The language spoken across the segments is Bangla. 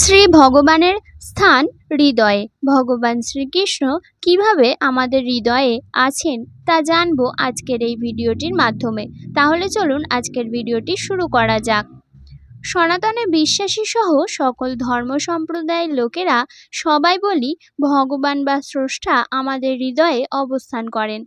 শ্রী ভগবানের স্থান হৃদয়ে। ভগবান শ্রীকৃষ্ণ কীভাবে আমাদের হৃদয়ে আছেন তা জানব আজকের এই ভিডিওটির মাধ্যমে। তাহলে চলুন আজকের ভিডিওটি শুরু করা যাক। সনাতনে বিশ্বাসী সহ সকল ধর্ম সম্প্রদায়ের লোকেরা সবাই বলি ভগবান বা স্রষ্টা আমাদের হৃদয়ে অবস্থান করেন।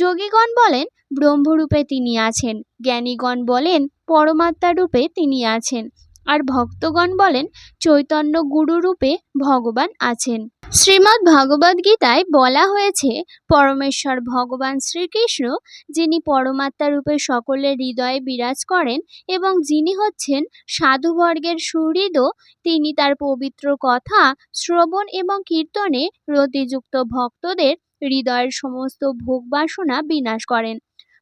যোগীগণ বলেন, ব্রহ্মরূপে তিনি আছেন। জ্ঞানীগণ বলেন পরমাত্মা রূপে তিনি আছেন। আর ভক্তগণ বলেন, চৈতন্য গুরু রূপে ভগবান আছেন। শ্রীমদ্ ভগবদ গীতায় বলা হয়েছে, পরমেশ্বর ভগবান শ্রীকৃষ্ণ, যিনি পরমাত্মা রূপে সকলের হৃদয়ে বিরাজ করেন এবং যিনি হচ্ছেন সাধুবর্গের সুহৃদ, তিনি তার পবিত্র কথা, শ্রবণ এবং কীর্তনে রতিযুক্ত ভক্তদের হৃদয়ের সমস্ত ভোগ বাসনা বিনাশ করেন।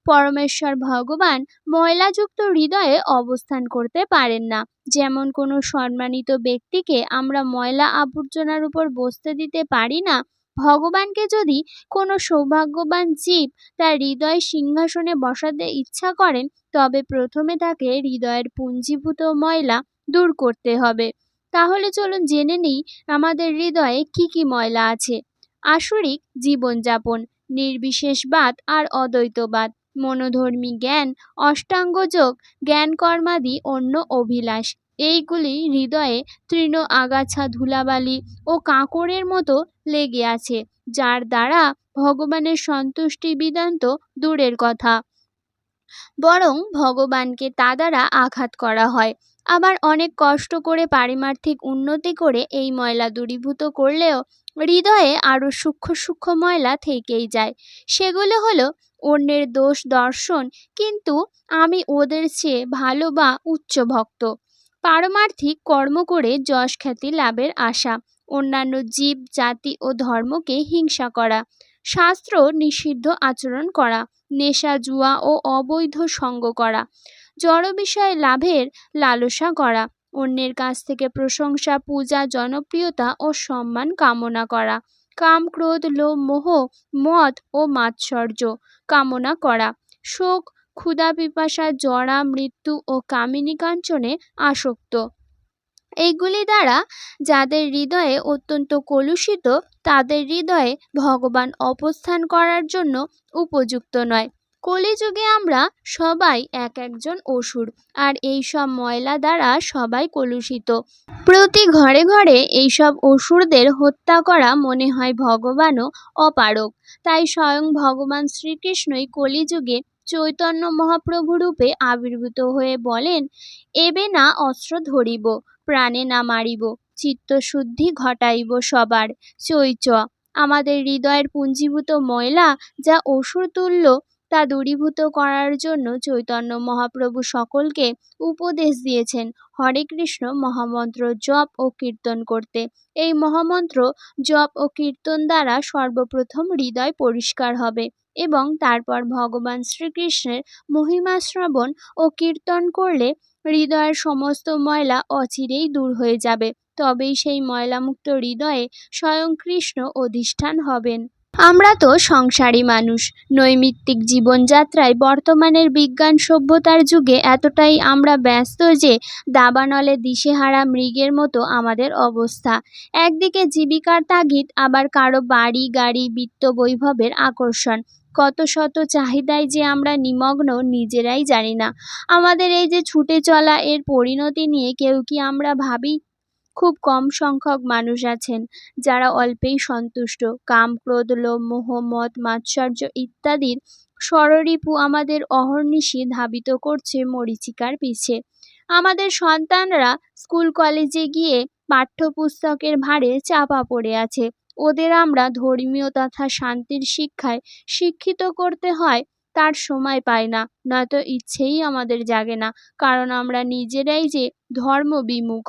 পরমেশ্বর ভগবান ময়লাযুক্ত হৃদয়ে অবস্থান করতে পারেন না। যেমন কোনো সম্মানিত ব্যক্তিকে আমরা ময়লা আবর্জনার উপর বসতে দিতে পারি না, ভগবানকে যদি কোনো সৌভাগ্যবান জীব তার হৃদয় সিংহাসনে বসাতে ইচ্ছা করেন, তবে প্রথমে তাকে হৃদয়ের পুঞ্জীভূত ময়লা দূর করতে হবে। তাহলে চলুন জেনে নিই আমাদের হৃদয়ে কি কি ময়লা আছে। আসরিক জীবনযাপন নির্বিশেষবাদ আর অদ্বৈতবাদ। মনোধর্মী জ্ঞান অষ্টাঙ্গযোগ জ্ঞান কর্মাদি, অন্য অভিলাষ। এইগুলি হৃদয়ে তৃণ আগাছা ধুলাবালি ও কাঁকড়ের মতো লেগে আছে, যার দ্বারা ভগবানের সন্তুষ্টি বিদান্ত দূরের কথা। বরং ভগবানকে তা দ্বারা আঘাত করা হয়। আবার অনেক কষ্ট করে পারিমার্থিক উন্নতি করে এই ময়লা দূরীভূত করলেও হৃদয়ে আরও সূক্ষ্ম সূক্ষ্ম ময়লা থেকেই যায়। সেগুলো হলো অন্যের দোষ দর্শন, কিন্তু আমি ওদের চেয়ে ভালো বা উচ্চ ভক্ত। পারমার্থিক কর্ম করে যশ খ্যাতি লাভের আশা, অন্যান্য জীব, জাতি ও ধর্মকে হিংসা করা, শাস্ত্র নিষিদ্ধ আচরণ করা, নেশা, জুয়া ও অবৈধ সঙ্গ করা, জড় বিষয়ে লাভের লালসা করা অন্যের কাছ থেকে প্রশংসা, পূজা, জনপ্রিয়তা ও সম্মান কামনা করা। কাম, ক্রোধ, লোভ, মোহ, মদ ও মাৎসর্য কামনা করা। শোক, ক্ষুধা, পিপাসা, জরা, মৃত্যু ও কামিনী কাঞ্চনে আসক্ত। এইগুলি দ্বারা যাদের হৃদয়ে অত্যন্ত কলুষিত, তাদের হৃদয়ে ভগবান অবস্থান করার জন্য উপযুক্ত নয়। কলিযুগে আমরা সবাই এক একজন অসুর, আর এই সব ময়লা দ্বারা সবাই কলুষিত। প্রতি ঘরে ঘরে এইসব অসুরদের হত্যা করা মনে হয় ভগবানও অপারক তাই স্বয়ং ভগবান শ্রীকৃষ্ণই কলিযুগে চৈতন্য মহাপ্রভু রূপে আবির্ভূত হয়ে বলেন, এবে না অস্ত্র ধরিব, প্রাণে না মারিব, চিত্তশুদ্ধি ঘটাইব সবার। চৈচ, আমাদের হৃদয়ের পুঞ্জীভূত ময়লা যা অসুর তুল্য তা দূরীভূত করার জন্য চৈতন্য মহাপ্রভু সকলকে উপদেশ দিয়েছেন। হরে কৃষ্ণ, মহামন্ত্র জপ ও কীর্তন করতে। এই মহামন্ত্র জপ ও কীর্তন দ্বারা সর্বপ্রথম হৃদয় পরিষ্কার হবে এবং তারপর ভগবান শ্রীকৃষ্ণের মহিমা শ্রবণ ও কীর্তন করলে হৃদয়ের সমস্ত ময়লা অচিরেই দূর হয়ে যাবে। তবেই সেই ময়লামুক্ত হৃদয়ে স্বয়ং কৃষ্ণ অধিষ্ঠান হবেন। আমরা তো সংসারী মানুষ। নৈমিত্তিক জীবনযাত্রায় বর্তমানের বিজ্ঞান সভ্যতার যুগে এতটাই আমরা ব্যস্ত যে দাবানলে দিশেহারা মৃগের মতো আমাদের অবস্থা। একদিকে জীবিকার তাগিদ, আবার কারও বাড়ি, গাড়ি, বিত্ত বৈভবের আকর্ষণ। কত শত চাহিদায় যে আমরা নিমগ্ন, নিজেরাই জানি না। আমাদের এই যে ছুটে চলা এর পরিণতি নিয়ে কেউ কি আমরা ভাবি? খুব কম সংখ্যক মানুষ আছেন যারা অল্পেই সন্তুষ্ট। কাম ক্রোধ, লোভ, মোহ, মদ, মাৎসর্য ইত্যাদির ষড়রিপু আমাদের অহর্নিশি ধাবিত করছে মরিচিকার পিছে। আমাদের সন্তানরা স্কুল কলেজে গিয়ে পাঠ্যপুস্তকের ভারে চাপা পড়ে আছে। ওদের আমরা ধর্মীয় তথা শান্তির শিক্ষায় শিক্ষিত করতে হয়, তার সময় পাই না। নয়তো ইচ্ছেই আমাদের জাগে না, কারণ আমরা নিজেরাই যে ধর্ম বিমুখ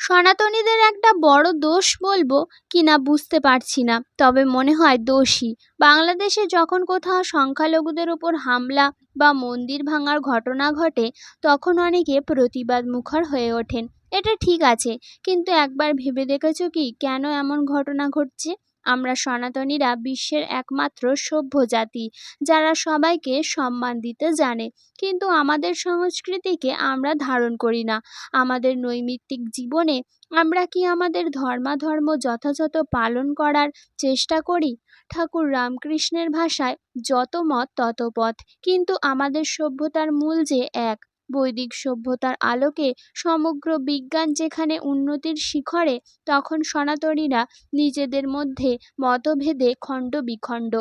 সনাতনীদের একটা বড় দোষ বলব কিনা বুঝতে পারছি না, তবে মনে হয় দোষী। বাংলাদেশে যখন কোথাও সংখ্যালঘুদের ওপর হামলা বা মন্দির ভাঙার ঘটনা ঘটে, তখন অনেকে প্রতিবাদ মুখর হয়ে ওঠেন। এটা ঠিক আছে। কিন্তু একবার ভেবে দেখেছ কি? কেন এমন ঘটনা ঘটছে? আমরা সনাতনীরা বিশ্বের একমাত্র সভ্য জাতি, যারা সবাইকে সম্মান দিতে জানে। কিন্তু আমাদের সংস্কৃতিকে আমরা ধারণ করি না। আমাদের নৈমিত্তিক জীবনে আমরা কি আমাদের ধর্মাধর্ম যথাযথ পালন করার চেষ্টা করি? ঠাকুর রামকৃষ্ণের ভাষায় যত মত তত পথ। কিন্তু আমাদের সভ্যতার মূল যে এক বৈদিক সভ্যতার আলোকে সমগ্র বিজ্ঞান যেখানে উন্নতির শিখরে, তখন সনাতনীরা নিজেদের মধ্যে মতভেদে খণ্ড বিখণ্ড।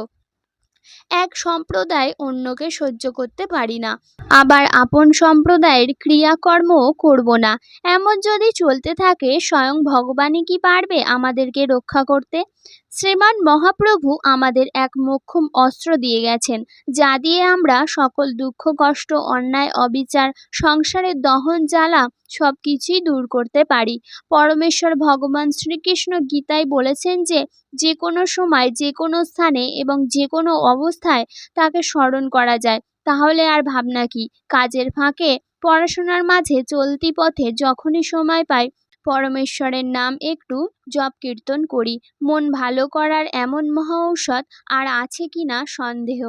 এক সম্প্রদায় অন্যকে সহ্য করতে পারি না। আবার আপন সম্প্রদায়ের ক্রিয়াকর্মও করব না। এমন যদি চলতে থাকে, স্বয়ং ভগবানই কি পারবে আমাদেরকে রক্ষা করতে? শ্রীমান মহাপ্রভু আমাদের এক মোক্ষম অস্ত্র দিয়ে গেছেন, যা দিয়ে আমরা সকল দুঃখ, কষ্ট, অন্যায়, অবিচার, সংসারের দহন, জ্বালা সব কিছুই দূর করতে পারি। পরমেশ্বর ভগবান শ্রীকৃষ্ণ গীতায় বলেছেন যে যে কোনো সময়, যে কোনো স্থানে এবং যে কোনো অবস্থায় তাকে স্মরণ করা যায়। তাহলে আর ভাবনা কি? কাজের ফাঁকে, পড়াশোনার মাঝে চলতি পথে যখনই সময় পাই পরমেশ্বরের নাম একটু জপ কীর্তন করি। মন ভালো করার এমন মহা ঔষধ আর আছে কি না সন্দেহ।